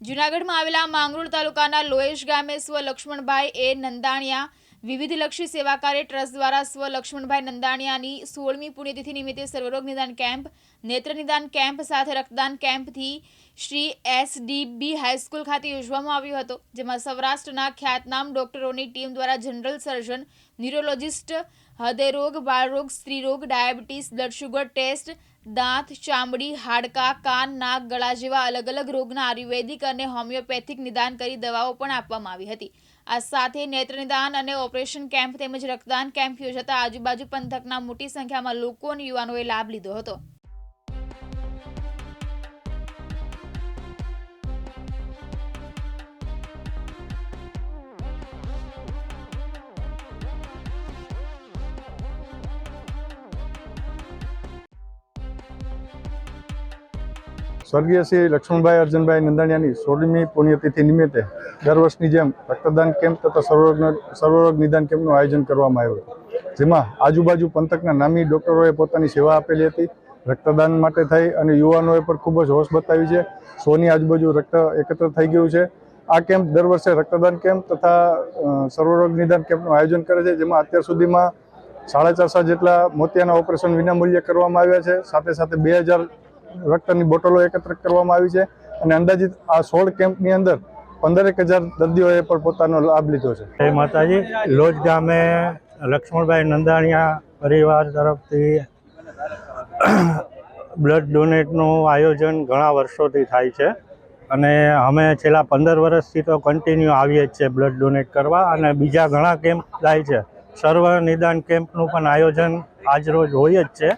જૂનાગઢમાં આવેલા માંગરોળ તાલુકાના લોએશ ગામે સ્વ લક્ષ્મણભાઈ એ નંદાણિયા વિવિધલક્ષી સેવા કાર્ય ટ્રસ્ટ દ્વારા સ્વ લક્ષ્મણભાઈ નંદાણિયાની સોળમી પુણ્યતિથિ નિમિત્તે સર્વરોગ નિદાન કેમ્પ, નેત્ર નિદાન કેમ્પ સાથે રક્તદાન કેમ્પથી શ્રી એસડીબી હાઈસ્કૂલ ખાતે યોજવામાં આવ્યો હતો, જેમાં સૌરાષ્ટ્રના ખ્યાતનામ ડોક્ટરોની ટીમ દ્વારા જનરલ સર્જન, ન્યુરોલોજિસ્ટ, હૃદયરોગ, બાળરોગ, સ્ત્રીરોગ, ડાયાબિટીસ, બ્લડ શુગર ટેસ્ટ દાંત, ચામડી, હાડકા, કાન, નાક, ગળા જેવા અલગ અલગ રોગના આયુર્વેદિક અને હોમિયોપેથિક નિદાન કરી દવાઓ પણ આપવામાં આવી હતી. આ સાથે નેત્ર નિદાન અને ઓપરેશન કેમ્પ તેમજ રક્તદાન કેમ્પ યોજાતા આજુબાજુ પંથકના મોટી સંખ્યામાં લોકો અને યુવાનોએ લાભ લીધો હતો. સ્વર્ગીય શ્રી લક્ષ્મણભાઈ અર્જુનભાઈ નંદાણીયાની સોળમી પુણ્યતિથિ નિમિત્તે દર વર્ષની જેમ રક્તદાન કેમ્પ તથા સર્વરોગ સર્વરોગ નિદાન કેમ્પનું આયોજન કરવામાં આવ્યું જેમાં આજુબાજુ પંથકના નામી ડૉક્ટરોએ પોતાની સેવા આપેલી હતી, રક્તદાન માટે થઈ અને યુવાનોએ પણ ખૂબ જ હોશ બતાવી છે. સોની આજુબાજુ રક્ત એકત્ર થઈ ગયું છે. આ કેમ્પ દર વર્ષે રક્તદાન કેમ્પ તથા સર્વરોગ નિદાન કેમ્પનું આયોજન કરે છે. જેમાં અત્યાર સુધીમાં સાડા ચારસો જેટલા મોતિયાના ઓપરેશન વિનામૂલ્યે કરવામાં આવ્યા છે. સાથે સાથે બે હજાર રક્તની બોટલો એકત્ર કરવામાં આવી છે અને અંદાજિત આ સોળ કેમ્પની અંદર પંદરેક હજાર દર્દીઓએ પણ પોતાનો લાભ લીધો છે. જય માતાજી. લોજ ગામે લક્ષ્મણભાઈ નંદાણીયા પરિવાર તરફથી બ્લડ ડોનેટનું આયોજન ઘણા વર્ષોથી થાય છે અને અમે છેલ્લા પંદર વર્ષથી તો કન્ટિન્યુ આવીએ જ છીએ બ્લડ ડોનેટ કરવા અને બીજા ઘણા કેમ્પ થાય છે. સર્વ નિદાન કેમ્પનું પણ આયોજન આજરોજ હોય જ છે.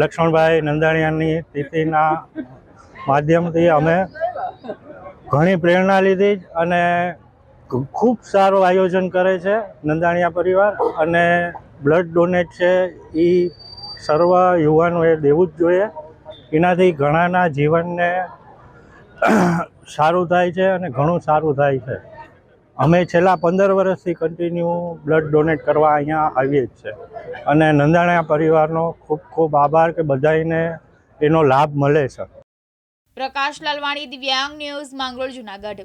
લક્ષ્મણભાઈ નંદાણીયાની તિથિના માધ્યમથી અમે ઘણી પ્રેરણા લીધી અને ખૂબ સારું આયોજન કરે છે નંદાણીયા પરિવાર અને બ્લડ ડોનેટ છે એ સર્વ યુવાનોએ દેવું જ જોઈએ. એનાથી ઘણાના જીવનને સારું થાય છે અને ઘણું સારું થાય છે. અમે છેલ્લા પંદર વર્ષથી કન્ટિન્યુ બ્લડ ડોનેટ કરવા અહીંયા આવીએ જ છે. અને નંદાણા પરિવારનો ખૂબ ખૂબ આભાર કે બધાને એનો લાભ મળે છે. પ્રકાશ લાલવાણી, દિવ્યાંગ ન્યૂઝ, માંગરોળ, જુનાગઢ.